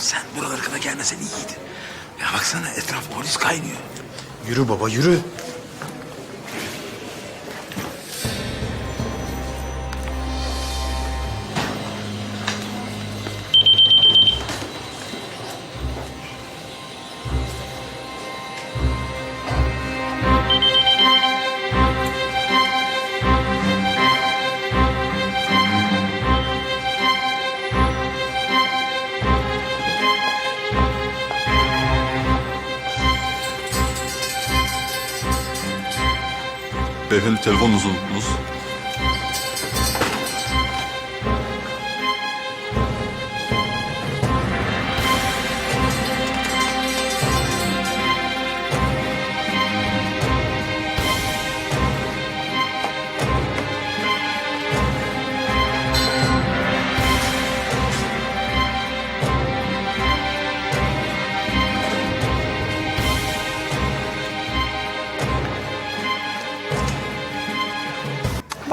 sen buralara kadar gelmesen iyiydi. Ya baksana etraf polis kaynıyor. Yürü baba yürü. Beyefendi telefonunuzu unuttunuz.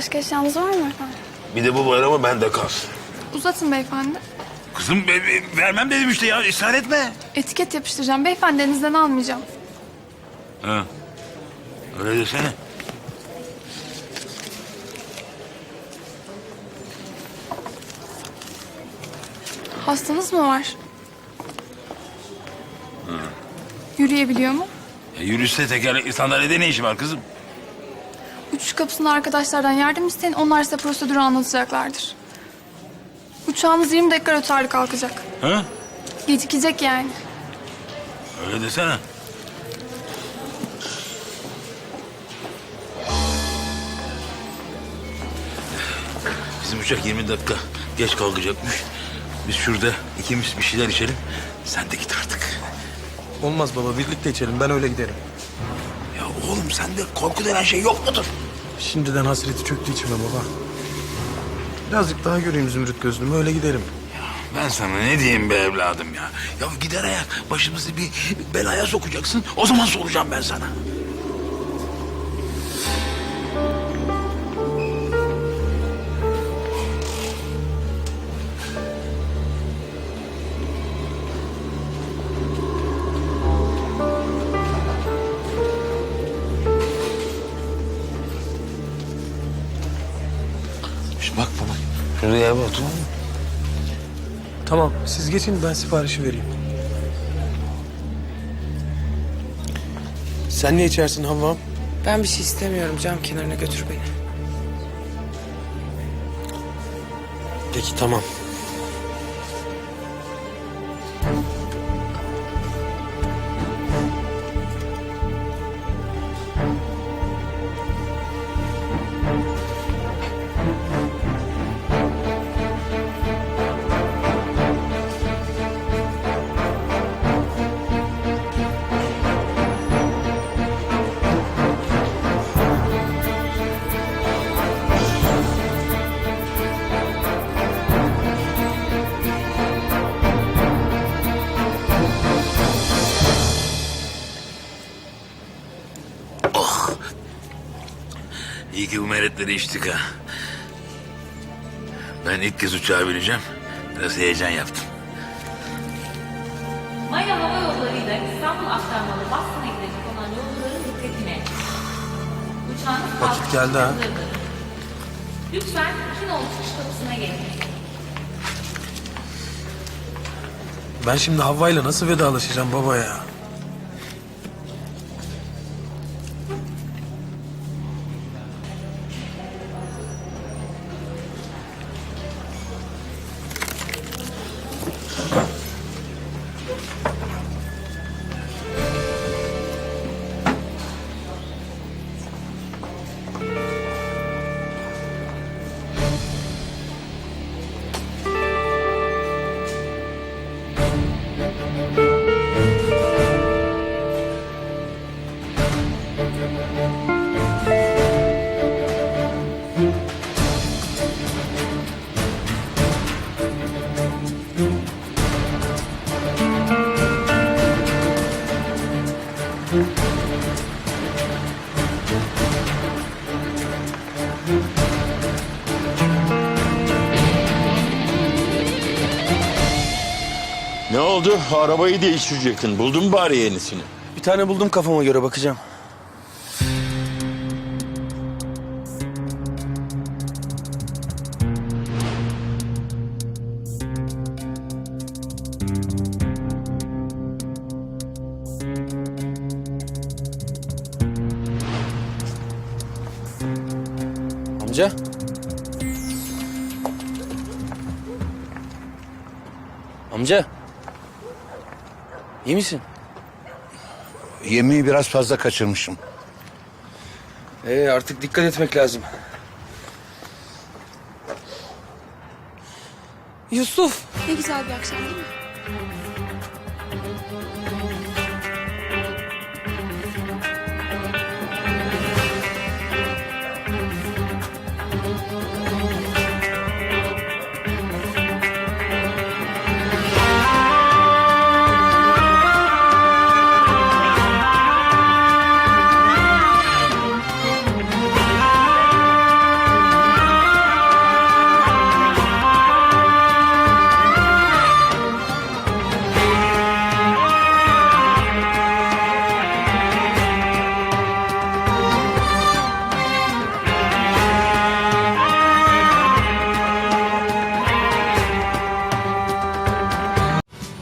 Başka eşyanız var mı efendim? Bir de bu bayrama bende kalsın. Uzatın beyefendi. Kızım be- be- vermem dedim işte ya ısrar etme. Etiket yapıştıracağım. Beyefendi elinizden almayacağım. Ha. Öyle desene. Hastanız mı var? Yürüyebiliyor mu? Ya yürüse tekerlekli sandalyede ne işi var kızım? Uçuş kapısında arkadaşlardan yardım isteyin. Onlar size prosedürü anlatacaklardır. Uçağınız 20 dakika rötarlı kalkacak. Ha? Gecikecek yani. Öyle desene. Bizim uçak 20 dakika geç kalkacakmış. Biz şurada ikimiz bir şeyler içelim. Sen de git artık. Olmaz baba birlikte içelim ben öyle giderim. Oğlum sende korku denen şey yok mudur? Şimdiden hasreti çöktü içime baba. Birazcık daha göreyim Zümrüt gözlümü öyle giderim. Ben sana ne diyeyim be evladım ya? Ya gider ayak başımızı bir belaya sokacaksın. O zaman soracağım ben sana. Şuraya bak tamam siz geçin ben siparişi vereyim. Sen ne içersin Havvam? Ben bir şey istemiyorum. Cam kenarına götür beni. Peki tamam. İyi ki bu meretleri içtik ha. Ben ilk kez uçağa bineceğim. Biraz heyecan yaptım. Maya Hava Yolları ile İstanbul aktarmalı Boston'a gidecek olan yolcuların dikkatine. Uçağınız Vakit geldi ha. Lütfen iki nolu çıkış kapısına gelin. Ben şimdi Havva'yla nasıl vedalaşacağım baba ya? Oldu? Arabayı değiştirecektin. Buldun mu bari yenisini? Bir tane buldum kafama göre bakacağım. Amca. Amca. İyi misin? Yemeği biraz fazla kaçırmışım. Ee, artık dikkat etmek lazım. Yusuf. Ne güzel bir akşam değil mi?